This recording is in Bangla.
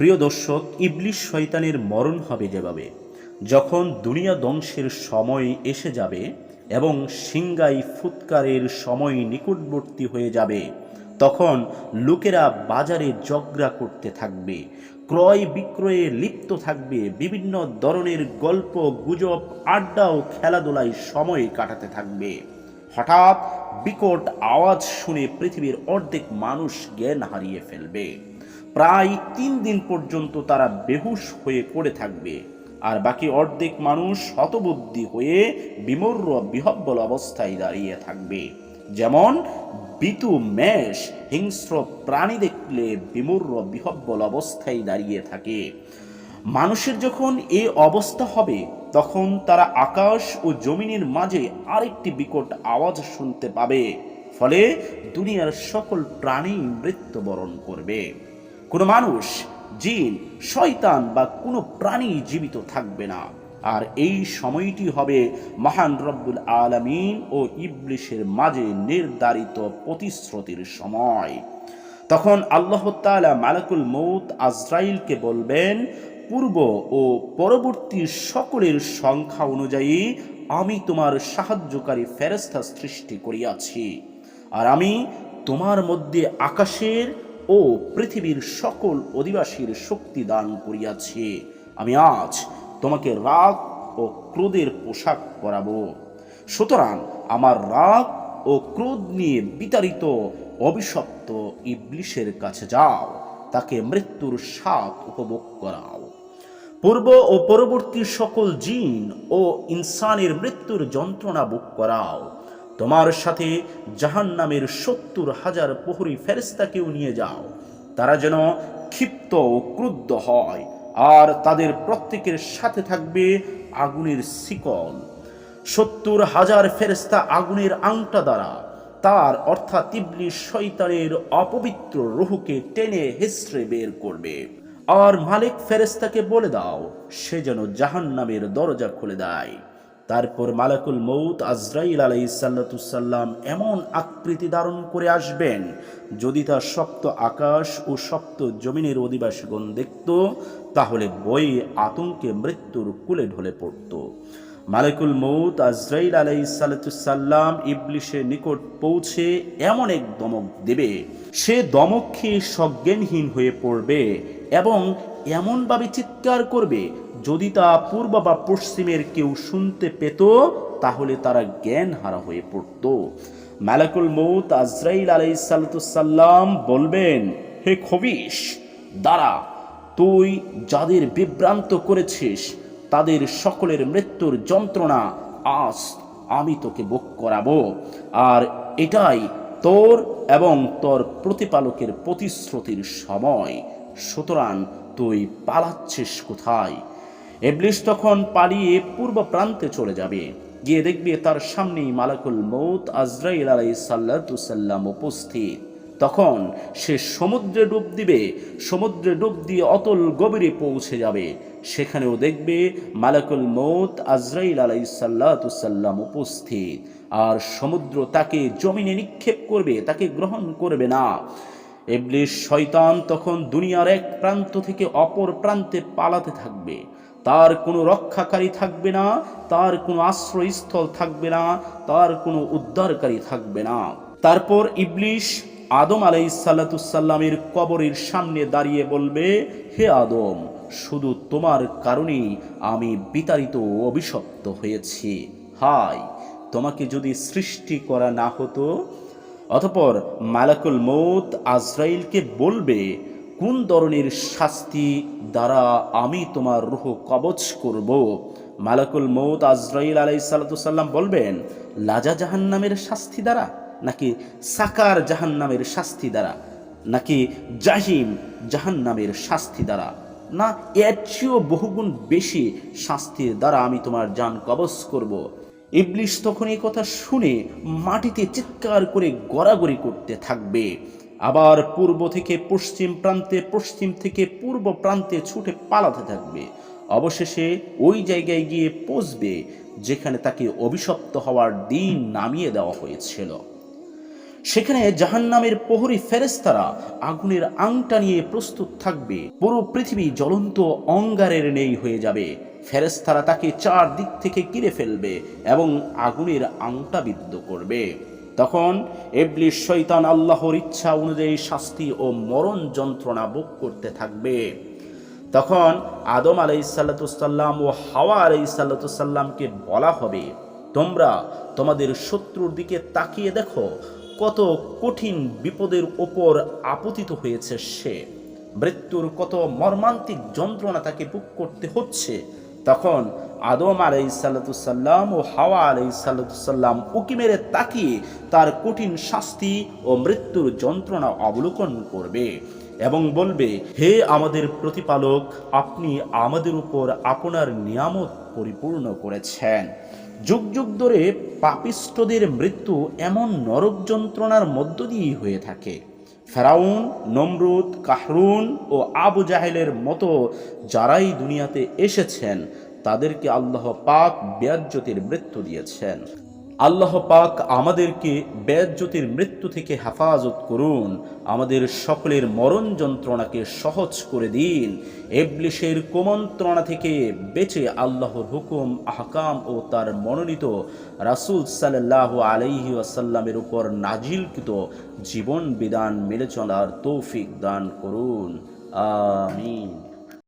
প্রিয় দর্শক, ইবলিশ শয়তানের মরণ হবে যেভাবে, যখন দুনিয়া ধ্বংসের সময় এসে যাবে এবং সিংগাই ফুৎকারের সময় নিকটবর্তী হয়ে যাবে, তখন লোকেরা বাজারে জগড়া করতে থাকবে, ক্রয় বিক্রয়ে লিপ্ত থাকবে, বিভিন্ন ধরনের গল্প, গুজব, আড্ডা ও খেলাধুলায় সময় কাটাতে থাকবে। হঠাৎ বিকট আওয়াজ শুনে পৃথিবীর অর্ধেক মানুষ জ্ঞান হারিয়ে ফেলবে। প্রায় তিন দিন পর্যন্ত তারা বেহুশ হয়ে পড়ে থাকবে। আর বাকি অর্ধেক মানুষ হতবুদ্ধি হয়ে বিমর্র বিহব্বল অবস্থায় দাঁড়িয়ে থাকবে। যেমন বিতু মেষ, হিংস্র প্রাণী দেখলে বিমর্র বিহব্বল অবস্থায় দাঁড়িয়ে থাকে। মানুষের যখন এ অবস্থা হবে, তখন তারা আকাশ ও জমিনের মাঝে আরেকটি বিকট আওয়াজ শুনতে পাবে। ফলে দুনিয়ার সকল প্রাণী মৃত্যুবরণ করবে। কোনো মানুষ, জিন, শয়তান বা কোনো প্রাণী জীবিত থাকবে না। আর এই সময়টি হবে মহান রব্বুল আলামিন ও ইবলিশের মাঝে নির্ধারিত প্রতিশ্রুতির সময়। তখন আল্লাহ তাআলা মালাকুল মৌত আজরাইলকে বলবেন, পূর্ব ও পরবর্তী সকলের সংখ্যা অনুযায়ী আমি তোমার সাহায্যকারী ফেরেস্তা সৃষ্টি করিয়াছি। আর আমি তোমার মধ্যে আকাশের ও পৃথিবীর সকল অধিবাসীর শক্তি দান করিয়াছে। আমি আজ তোমাকে রাগ ও ক্রোধের পোশাক পরাবো। সুতরাং আমার রাগ ও ক্রোধ নিয়ে বিতাড়িত অভিশপ্ত ইবলিশের কাছে যাও, তাকে মৃত্যুর স্বাদ উপভোগ করাও। পূর্ব ও পরবর্তী সকল জিন ও ইনসানের মৃত্যুর যন্ত্রণা ভোগ করাও। তোমার সাথে জাহান নামের সত্তর হাজার প্রহরী ফেরেস্তাকেও নিয়ে যাও। তারা যেন ক্ষিপ্ত ও ক্রুদ্ধ হয় আর তাদের প্রত্যেকের সাথে থাকবে আগুনের শিকল। সত্তর হাজার ফেরেস্তা আগুনের আংটা দ্বারা, তার অর্থাৎ তিবলি শয়তানের অপবিত্র রুহুকে টেনে হেসড়ে বের করবে। আর মালিক ফেরেস্তাকে বলে দাও, সে যেন জাহান নামের দরজা খুলে দেয়। তারপর মালাকুল মৌত আজরাইল আলাই সাল্লাতুসাল্লাম এমন আকৃতি ধারণ করে আসবেন, যদি তা শক্ত আকাশ ও শক্ত জমিনের অধিবাসীগণ দেখত, তাহলে বই আতঙ্কে মৃত্যুর কুলে ঢলে পড়ত। মালিকুল মৌত আজরাইল আলাই সাল্লাতুসাল্লাম ইবলিশের নিকট পৌঁছে এমন এক দমক দেবে। সে দমক খেয়ে সজ্ঞানহীন হয়ে পড়বে এবং এমনভাবে চিৎকার করবে, যদি তা পূর্ব বা পশ্চিমের কেউ শুনতে পেত, তাহলে তারা জ্ঞান হারা হয়ে পড়ত। মালাকুল মৌত আজরাইল আলাই সাল্লাম বলবেন, হে খবিস দাঁড়া, তুই যাদের বিভ্রান্ত করেছিস তাদের সকলের মৃত্যুর যন্ত্রণা আজ আমি তোকে ভোগ করাবো। আর এটাই তোর এবং তোর প্রতিপালকের প্রতিশ্রুতির সময়। সুতরাং তুই পালাচ্ছিস কোথায়? এবলিশ তখন পালিয়ে পূর্ব প্রান্তে চলে যাবে। গিয়ে দেখবে তার সামনেই মালাকুল মৌত আজরাইল আলাই সাল্লাতুসাল্লাম উপস্থিত। তখন সে সমুদ্রে ডুব দিবে, সমুদ্রে ডুব দিয়ে অতল গভীরে পৌঁছে যাবে। সেখানেও দেখবে মালাকুল মৌত আজরাইল আলাই সাল্লাতুসাল্লাম উপস্থিত। আর সমুদ্র তাকে জমিনে নিক্ষেপ করবে, তাকে গ্রহণ করবে না। এবলিশ শয়তান তখন দুনিয়ার এক প্রান্ত থেকে অপর প্রান্তে পালাতে থাকবে। তার কোনো রক্ষাকারী থাকবে না, তার কোনো আশ্রয়স্থল থাকবে না, তার কোনো উদ্ধারকারী থাকবে না। তারপর ইবলিশ আদম আলাই সাল্লাতুসাল্লামের কবরের সামনে দাঁড়িয়ে বলবে, হে আদম, শুধু তোমার কারণেই আমি বিতাড়িত অভিশপ্ত হয়েছি। হায় তোমাকে যদি সৃষ্টি করা না হতো, অতপর মালাকুল মৌত আজরাইলকে বলবে, কোন ধরনের শাস্তি দ্বারা আমি তোমার রুহ কবচ করব? মালাকুল মৌত আজরাইল আলাই সাল্লাম বলবেন, লাজা জাহান্নামের শাস্তি দ্বারা? নাকি সাকার জাহান্নামের শাস্তি দ্বারা, নাকি জাহিম জাহান্নামের শাস্তি দ্বারা? না, এর চেয়েও বহুগুণ বেশি শাস্তির দ্বারা আমি তোমার যান কবচ করব। ইবলিশ তখন এই কথা শুনে মাটিতে চিৎকার করে গড়াগড়ি করতে থাকবে। আবার পূর্ব থেকে পশ্চিম প্রান্তে, পশ্চিম থেকে পূর্ব প্রান্তে ছুটে পালাতে থাকবে। অবশেষে ওই জায়গায় গিয়ে পৌঁছবে, যেখানে তাকে অভিশপ্ত হওয়ার দিন নামিয়ে দেওয়া হয়েছিল। সেখানে জাহান্নামের প্রহরী ফেরেস্তারা আগুনের আংটা নিয়ে প্রস্তুত থাকবে। পুরো পৃথিবী জ্বলন্ত অঙ্গারের নেই হয়ে যাবে। ফেরেস্তারা তাকে চার দিক থেকে কিরে ফেলবে এবং আগুনের আংটা বিদ্ধ করবে। তখন এবলিশ শৈতান আল্লাহর ইচ্ছা অনুযায়ী শাস্তি ও মরণ যন্ত্রণা ভোগ করতে থাকবে। তখন আদম আলাই ও হাওয়া আলাই বলা হবে, তোমরা তোমাদের শত্রুর দিকে তাকিয়ে দেখো কত কঠিন বিপদের ওপর আপতিত হয়েছে সে? মৃত্যুর কত মর্মান্তিক যন্ত্রণা তাকে ভোগ করতে হচ্ছে? তখন আদম আলাই সাল্লাতুসাল্লাম ও হাওয়া আলাই সাল্লাতুসাল্লাম উকি মেরে তাকিয়ে তার কঠিন শাস্তি ও মৃত্যুর যন্ত্রণা অবলোকন করবে এবং বলবে, হে আমাদের প্রতিপালক, আপনি আমাদের উপর আপনার নিয়ামত পরিপূর্ণ করেছেন। যুগ যুগ ধরে পাপিষ্টদের মৃত্যু এমন নরক যন্ত্রণার মধ্য দিয়েই হয়ে থাকে। ফেরাউন, নমরুদ, কাহরুন ও আবু জাহেলের মতো যারাই দুনিয়াতে এসেছেন, তাদেরকে আল্লাহ পাক ব্যাজ্যতির মৃত্যু দিয়েছেন। আল্লাহ পাক আমাদেরকে ব্যাজ্যোতির মৃত্যু থেকে হেফাজত করুন। আমাদের সকলের মরণ যন্ত্রণাকে সহজ করে দিন। এবলিশের কুমন্ত্রণা থেকে বেঁচে আল্লাহর হুকুম, আহকাম ও তার মনোনীত রাসূল সাল্লাহ আলাইহি আসাল্লামের উপর নাজিলকৃত জীবন বিধান মেনে চলার তৌফিক দান করুন। আমিন।